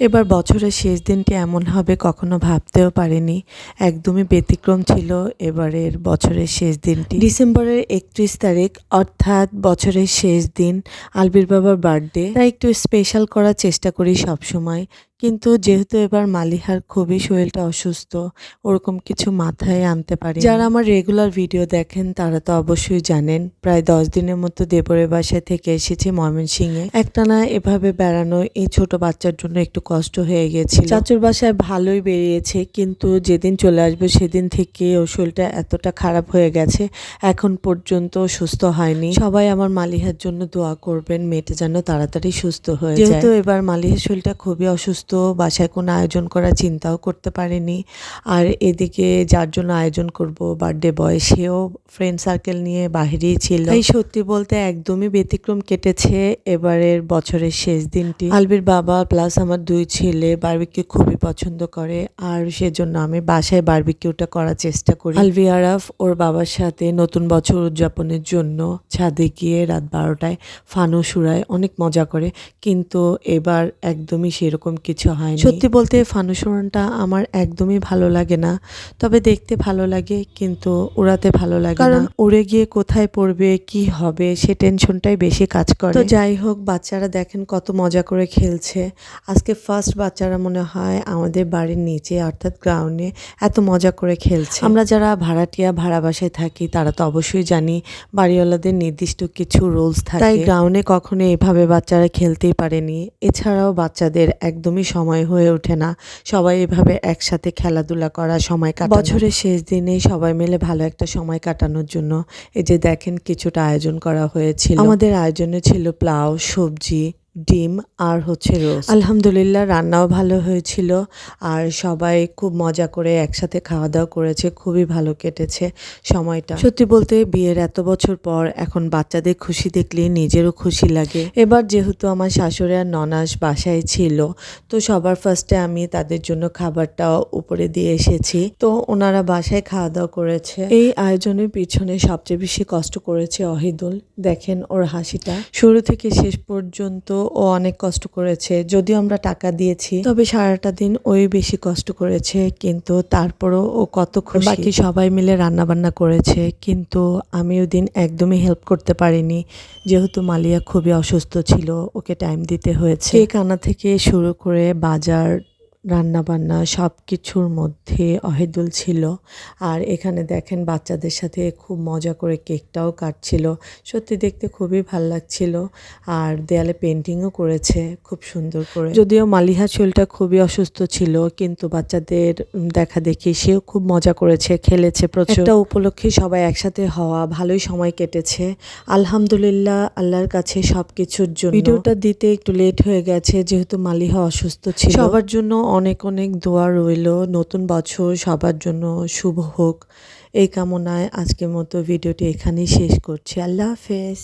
এবার বছরের শেষ দিনটি এমন হবে কখনো ভাবতেও পারিনি। একদমই ব্যতিক্রম ছিল এবারের বছরের শেষ দিনটি। ডিসেম্বরের একত্রিশ তারিখ, অর্থাৎ বছরের শেষ দিন, আলবির বাবার বার্থডে। তাই একটু স্পেশাল করার চেষ্টা করি সবসময়। কিন্তু যেহেতু এবার মালিহার খুবই শরীরটা অসুস্থ, ওরকম কিছু মাথায় আনতে পারি যারা আমার রেগুলার ভিডিও দেখেন, তারা তো অবশ্যই জানেন, প্রায় দশ দিনের মতো দেবরের বাসায় থেকে এসেছি ময়মনসিংহে। একটানা এভাবে বেড়ানো এই ছোট বাচ্চার জন্য একটু কষ্ট হয়ে গেছিল। চাচুর বাসায় ভালোই বেরিয়েছে, কিন্তু যেদিন চলে আসবে সেদিন থেকে ওর শরীরটা এতটা খারাপ হয়ে গেছে, এখন পর্যন্ত সুস্থ হয়নি। সবাই আমার মালিহার জন্য দোয়া করবেন, মেয়েটা যেন তাড়াতাড়ি সুস্থ হয়ে যেহেতু এবার মালিহার শরীরটা খুবই অসুস্থ বাসায় কোনো আয়োজন করার চিন্তাও করতে পারিনি। আর এদিকে যার জন্য আয়োজন করব বার্থডে বয় সেও ফ্রেন্ড সার্কেল নিয়ে বাহিরেই ছিল। এই সত্যি বলতে একদমই ব্যতিক্রম কেটেছে এবারের বছরের শেষ দিনটি। আলবির বাবা প্লাস আমার দুই ছেলে বারবিকিউ খুবই পছন্দ করে আর সেজন্য আমি বাসায় বারবিকিউটা করার চেষ্টা করি। আলবি আরাফ ওর বাবার সাথে নতুন বছর উদযাপনের জন্য ছাদে গিয়ে রাত বারোটায় ফানুস উড়ায় অনেক মজা করে। কিন্তু এবার একদমই সেরকম কিছু হয়নি। সত্যি বলতে ফানুস উড়ানটা আমার একদমই ভালো লাগে না। তবে দেখতে ভালো লাগে কিন্তু উড়াতে ভালো লাগে কারণ উড়ে গিয়ে কোথায় পড়বে কি হবে সে টেনশনটাই বেশি কাজ করে। তো যাই হোক বাচ্চারা দেখেন কত মজা করে খেলছে। আজকে ফার্স্ট বাচ্চারা মনে হয় আমাদের বাড়ির নিচে অর্থাৎ গ্রাউন্ডে এত মজা করে খেলছে। আমরা যারা ভাড়াটিয়া ভাড়া বাসায় থাকি তারা তো অবশ্যই জানি বাড়িওয়ালাদের নির্দিষ্ট কিছু রুলস থাকে। তাই গ্রাউন্ডে কখনো এভাবে বাচ্চারা খেলতেই পারেনি। এছাড়াও বাচ্চাদের একদমই সময় হয়ে ওঠে না। সবাই এভাবে একসাথে খেলাধুলা করা সময় কাটা বছরের শেষ দিনে সবাই মিলে ভালো একটা সময় কাটানোর জন্য এই যে দেখেন কিছুটা আয়োজন করা হয়েছিল। আমাদের আয়োজনে ছিল প্লাউ সবজি ডিম আর হচ্ছে রোজ আলহামদুলিল্লাহ রান্নাও ভালো হয়েছিল আর সবাই খুব মজা করে একসাথে খাওয়া দাওয়া করেছে খুবই ভালো কেটেছে সময়টা। সত্যি বলতে বিয়ের এত বছর পর এখন বাচ্চাদের খুশি দেখলে নিজেরও খুশি লাগে। এবার যেহেতু আমার শাশুড়ি আর ননাস বাসায় ছিল তো সবার ফার্স্টে আমি তাদের জন্য খাবারটা উপরে দিয়ে এসেছি। তো ওনারা বাসায় খাওয়া দাওয়া করেছে। এই আয়োজনের পিছনে সবচেয়ে বেশি কষ্ট করেছে অহিদুল। দেখেন ওর হাসিটা। শুরু থেকে শেষ পর্যন্ত ও অনেক কষ্ট করেছে, যদিও আমরা টাকা দিয়েছি। তবে সারাটা দিন ওই বেশি কষ্ট করেছে, কিন্তু তারপরও ও কত খুশি। বাকি সবাই মিলে রান্না বান্না করেছে, কিন্তু আমি ওই দিন একদমই হেল্প করতে পারিনি। যেহেতু মালিয়া খুবই অসুস্থ ছিল, ওকে টাইম দিতে হয়েছে। কেক আনা থেকে শুরু করে বাজার রান্নাবান্না সব কিছুর মধ্যে অহেদুল ছিল। আর এখানে দেখেন বাচ্চাদের সাথে খুব মজা করে কেকটাও কাটছিল। সত্যি দেখতে খুবই ভালো লাগছিল। আর দেয়ালে পেন্টিংও করেছে খুব সুন্দর করে। যদিও মালিহা চুলটা খুবই অসুস্থ ছিল কিন্তু বাচ্চাদের দেখা দেখি সেও খুব মজা করেছে খেলেছে প্রচুর। একটা উপলক্ষে সবাই একসাথে হওয়া ভালোই সময় কেটেছে। আলহামদুলিল্লাহ আল্লাহর কাছে সব কিছুর জন্য। ভিডিওটা দিতে একটু লেট হয়ে গেছে যেহেতু মালিহা অসুস্থ ছিল। সবার জন্য অনেক অনেক দোয়া রইল। নতুন বছর সবার জন্য শুভ হোক। এই কামনায় আজকের মতো ভিডিওটি এখানেই শেষ করছি। আল্লাহ হাফেজ।